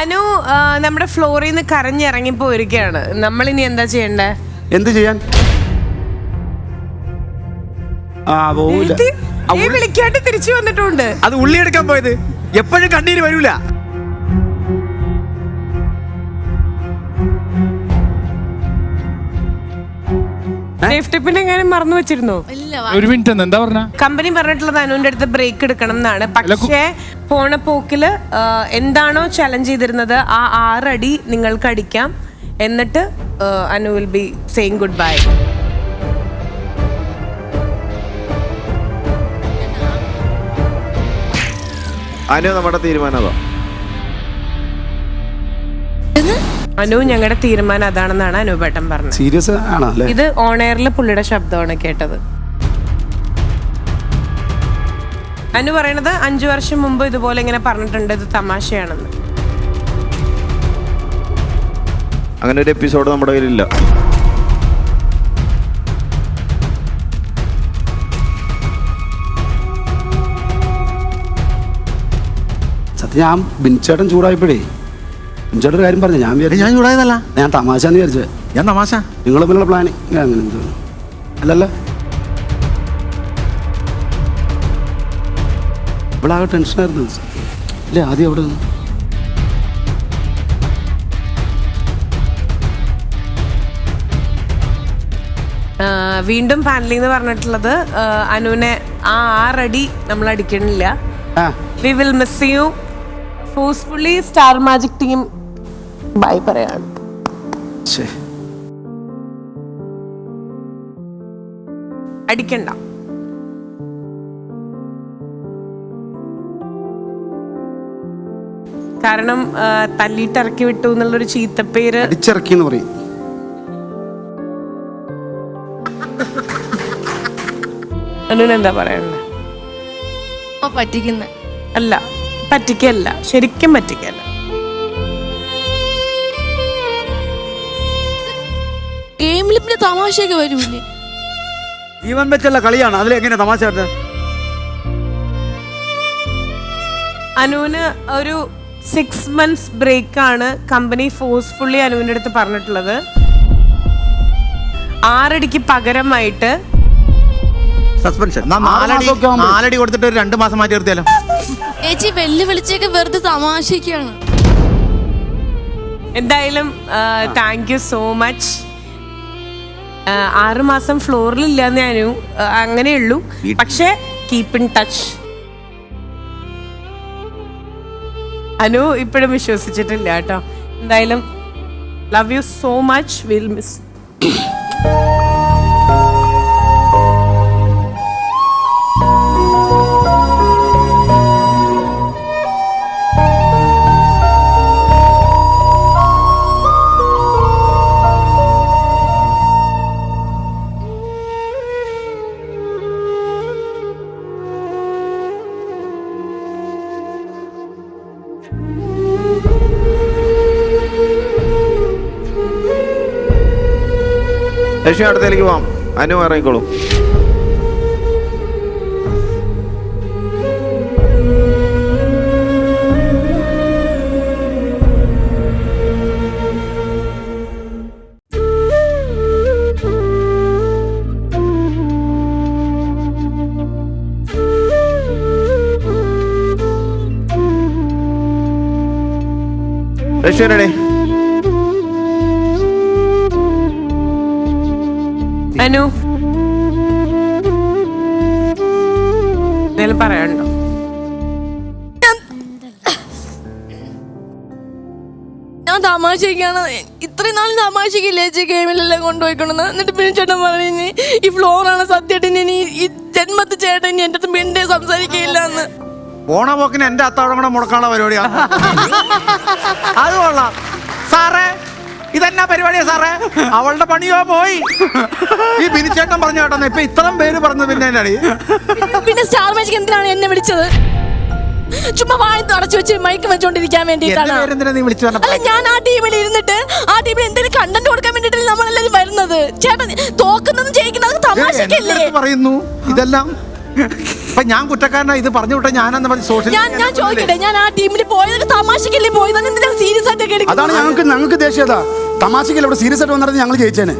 അനു ആ, നമ്മുടെ ഫ്ലോറിൽ നിന്ന് കരഞ്ഞിറങ്ങി പോയിരിക്കുകയാണ് നമ്മൾ ഇനി എന്താ ചെയ്യണ്ടേ? എന്ത് ചെയ്യാൻ? ആ പോവില്ല ഇത് ഈ വിളിക്കാണ്ട് തിരിച്ചു വന്നിട്ടുണ്ട്. അത് ഉള്ളി എടുക്കാൻ പോയത്. എപ്പോഴും കണ്ണീര് വരൂല. സേഫ് ടിപ്പിന് എങ്ങനെ മറന്നു വെച്ചിരുന്നോ? ഇല്ല ഒരു മിനിറ്റ് എന്ന് എന്താ പറഞ്ഞ? കമ്പനി പറഞ്ഞിട്ടുള്ളത് അനുവിന്റെ അടുത്ത് ബ്രേക്ക് എടുക്കണം എന്നാണ്. പക്ഷേ പോണ പോക്കിൽ ആ, എന്താണോ ചലഞ്ച് ചെയ്തിരുന്നത് ആ ആറടി നിങ്ങൾക്ക് അടിക്കാം. എന്നിട്ട് ആ, Anu will be saying good bye Anu നമ്മുടെ തീരുമാനം അതാ? അനു ഞങ്ങളുടെ തീരുമാനം അതാണെന്നാണ് അനുപേട്ടൻ പറഞ്ഞത്. സീരിയസ് ആണോ അല്ലേ? ഇത് ഓൺ എയറിൽ പുള്ളിയുടെ ശബ്ദമാണ് കേട്ടത്. അനു പറയണത് അഞ്ചു വർഷം മുമ്പ് ഇതുപോലെ ഇങ്ങനെ പറഞ്ഞിട്ടുണ്ട് ഇത് തമാശയാണെന്ന്. അങ്ങനെ ഒരു എപ്പിസോഡ് നമ്മുടെ കയ്യിലില്ല. സത്യം ഞാൻ ബിൻചേട്ടൻ ചൂടായപ്പോഴേ ബിൻചേട്ടൻ കാര്യം പറഞ്ഞു ഞാൻ വിചാരിച്ചു ഞാൻ ചൂടായതല്ല. ഞാൻ തമാശ എന്ന് വിചാരിച്ചത് ഞാൻ തമാശ. നിങ്ങൾ തമ്മിലുള്ള പ്ലാനിങ് അങ്ങനെ എന്തോ അല്ലല്ല. ഇവിടെ ആകെ ടെൻഷനായിരുന്നു അല്ലേ ആദ്യം അവിടെ വീണ്ടും പാനലിൽ നിന്ന് പറഞ്ഞിട്ടുള്ളത് അനുവിനെ ആ ആറടി നമ്മൾ അടിക്കണില്ല. ആ. We will miss you forcefully Star Magic team bye പറയാണ് അടിക്കണ്ട. കാരണം തല്ലിട്ട് ഇറക്കി വിട്ടു എന്നുള്ളൊരു ചീത്തപ്പേര്. അടിച്ചിറക്കി എന്ന് പറയും. അനുനെന്താ എന്താ പറയണ്ടേ പറ്റിക്കുന്ന. അല്ല പറ്റിക്കല്ല. ശരിക്കും പറ്റിക്കല്ല. ഗെയിമിൽ പിന്നെ തമാശയൊക്കെ വരൂലേ ജീവൻ വെച്ചുള്ള കളിയാണ്. അതിൽ എങ്ങനെ തമാശ വരുന്നത് അനുവിന് ഒരു സിക്സ് മന്ത്സ് ബ്രേക്ക് ആണ് കമ്പനി ഫോഴ്സ്ഫുള്ളി അനുവിന്റെ അടുത്ത് പറഞ്ഞിട്ടുള്ളത്. ആറടിക്ക് പകരമായിട്ട് സസ്പെൻഷൻ നാലടി നാലടി കൊടുത്തിട്ട് ഒരു രണ്ട് മാസം മാറ്റി നിർത്തിയാലോ? ചേച്ചി വെല്ലു വിളിച്ചൊക്കെ വെറുതെ തമാശയൊക്കെയാണ് എന്തായാലും താങ്ക് യു സോ മച്ച് ആറ് മാസം ഫ്ലോറിൽ ഇല്ലാന്ന് ഞാനും അങ്ങനെയുള്ളൂ. പക്ഷേ കീപ്പ് ഇൻ ടച്ച് അനു ഇപ്പോഴും വിശ്വസിച്ചിട്ടില്ല കേട്ടോ. എന്തായാലും love you so much will miss Lakshmi അടുത്തേക്ക് പോവാം. അനു ഇറങ്ങിക്കോളൂ. ലക്ഷ്മി അനു. എന്തെങ്കിലും പറയണ്ടോ ഞാൻ തമാശയൊക്കെയാണ് ഇത്രയും നാൾ തമാശക്കില്ലേ ചേച്ചി ഗെയിമിലെല്ലാം കൊണ്ടുപോയിക്കൊണ്ടെന്ന് എന്നിട്ട് പിന്നെ ചേട്ടൻ പറഞ്ഞു ഈ ഫ്ലോറാണ് സത്യമായിട്ട് ഇനി ഈ ജന്മത്തിൽ ചേട്ടൻ ഇനി എന്റെ അടുത്ത് മിണ്ടേ സംസാരിക്കുകയില്ല എന്ന്. പോണ പോക്കിന് എന്റെ അത്താഴം കൂടെ മുടക്കാനുള്ള പരിപാടിയാണ് അത് കൊള്ളാം. സാറേ ഇതെന്നാ പരിപാടിയാ സാറേ? അവളുടെ പണിയോ പോയി. ഈ ബിനിച്ചേട്ടൻ പറഞ്ഞു കേട്ടോ ഇപ്പൊ ഇത്രയും പേര് പറഞ്ഞു പിന്നെ പിന്നെ സ്റ്റാർ മാജിക് എന്തിനാണ് എന്നെ വിളിച്ചത്? ചുമ്മാ വായി അടച്ചു വെച്ച് മൈക്ക് വെച്ചോണ്ടിരിക്കാൻ വേണ്ടിയിട്ടാണ്? അല്ല ഞാൻ ആ ടീമിൽ ഇരുന്നിട്ട് ആ ടീമിൽ എന്തെങ്കിലും കണ്ടന്റ് കൊടുക്കാൻ വേണ്ടിയിട്ടല്ലേ നമ്മളെല്ലാരും വരുന്നത്. ചേട്ടൻ തോക്കുന്നതും ജയിക്കുന്നതും തമാശക്കല്ലേ? പറയുന്നു. ഇതെല്ലാം അപ്പൊ ഞാൻ കുറ്റക്കാരനാ ഇത് പറഞ്ഞു വിട്ട ഞാനെന്ന് പറഞ്ഞ് സോഷ്യൽ ഞാൻ ഞാൻ ചോദിക്കട്ടെ ഞാൻ ആ ടീമിൽ പോയത് തമാശക്കല്ലേ പോയത്? എന്തിനാ സീരിയസ് ആയിട്ടൊക്കെ അതാണ് എടുക്കുന്നത്? ഞങ്ങൾക്ക് ഞങ്ങൾക്ക് ദേഷ്യത തമാശക്കല്ല ഇവിടെ സീരിയസ് ആയിട്ട് വന്നിരുന്നു ഞങ്ങൾ ജയിച്ചേനെ.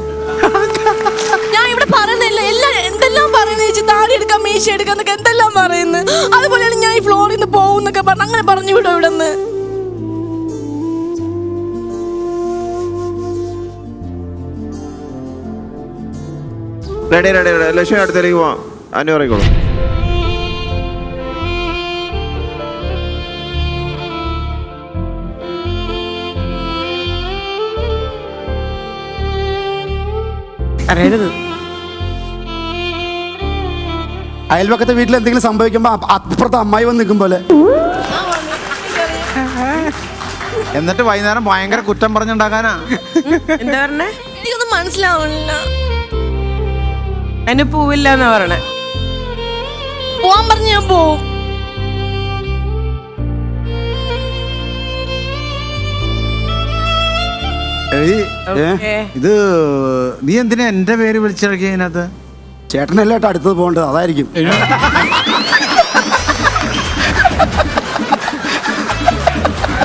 ഞാൻ ഇവിടെ പറയുന്നില്ല എല്ലാം എന്തെല്ലാം പറയുന്നത് ചേച്ചി? താടി എടുക്കാം മീശ എടുക്കാം എന്നൊക്കെ എന്തെല്ലാം പറയുന്നു അതുപോലെയാണ് ഞാൻ ഈ ഫ്ലോറിൽ നിന്ന് പോകും എന്നൊക്കെ പറഞ്ഞു അങ്ങനെ പറഞ്ഞു വിടും ഇവിടെ നിന്ന് റെഡി റെഡി റെഡി ലക്ഷ്മി അടുത്തേക്ക് പോവാം. അനു ഇറങ്ങിക്കോളും. അറിയരുത് അയൽവക്കത്തെ വീട്ടിൽ എന്തെങ്കിലും സംഭവിക്കുമ്പോ അപ്പ- അപ്പുറത്തെ അമ്മായി വന്ന് നിൽക്കും പോലെ. എന്നിട്ട് വൈകുന്നേരം ഭയങ്കര കുറ്റം പറഞ്ഞുണ്ടാക്കാനാ? എന്താ പറഞ്ഞേ? എനിക്കൊന്നും മനസ്സിലാവുന്നില്ല അതിന് പോവില്ല എന്നാ പറഞ്ഞേ. പോവാൻ പറഞ്ഞ് ഞാൻ പോവും. ഏ? ഇത് നീ എന്തിനാ എന്റെ പേര് വിളിച്ചിറക്കിയ അതിനകത്ത് ചേട്ടനല്ല കേട്ടോ അടുത്തത് പോകേണ്ടത്? അതായിരിക്കും.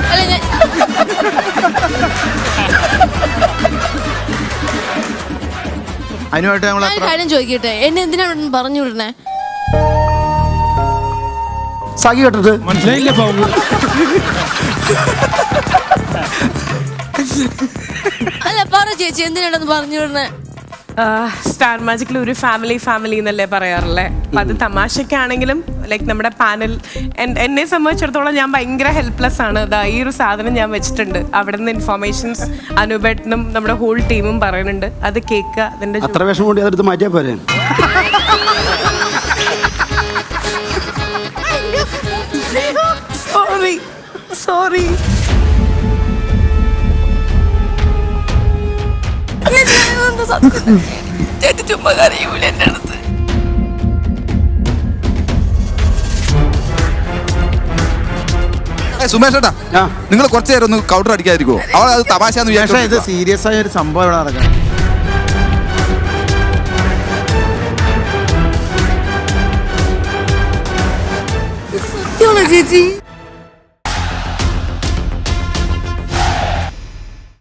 അല്ല ഞാൻ അതിനുമായിട്ട് നമ്മൾ ഞാൻ ഒരു കാര്യം ചോദിക്കട്ടെ? എന്നെ എന്തിനാണ് പറഞ്ഞു വിടണേ സഖി കേട്ടിട്ട്. മനസ്സിലായില്ല അല്ല പറ ചേച്ചി എന്തിനാണെന്ന് പറഞ്ഞു വിടണേ? ആ, സ്റ്റാർ മാജിക്കിൽ ഒരു ഫാമിലി ഫാമിലി എന്നല്ലേ പറയാറല്ലേ അപ്പൊ അത് തമാശക്കാണെങ്കിലും ലൈക്ക് നമ്മുടെ പാനൽ എന്നെ സംബന്ധിച്ചിടത്തോളം ഞാൻ ഭയങ്കര ഹെൽപ്ലെസ് ആണ്. ഇതാ ഈ ഒരു സാധനം ഞാൻ വെച്ചിട്ടുണ്ട്. അവിടെ നിന്ന് ഇൻഫോർമേഷൻസ് അനുബേട്ടനും നമ്മുടെ ഹോൾ ടീമും പറയുന്നുണ്ട്. അത് കേൾക്കുക അതിന്റെ അത്ര വിഷം കൂടി അതെടുത്ത് മാറ്റിയാ പോരെ? സോറി സോറി ചേച്ചി ചുമ്മാ കറിയൂല എന്റെ അടുത്ത്. സുമേഷ് ഏട്ടാ നിങ്ങൾ കുറച്ചു നേരം ഒന്ന് കൗണ്ടർ അടിക്കാതിരിക്കുമോ അവൾ അത് തമാശന്ന് പക്ഷേ ഇത് വിചാരിച്ചു സീരിയസ് ആയ ഒരു സംഭവം ഇവിടെ നടക്കണം സത്യമാണോ ചേച്ചി?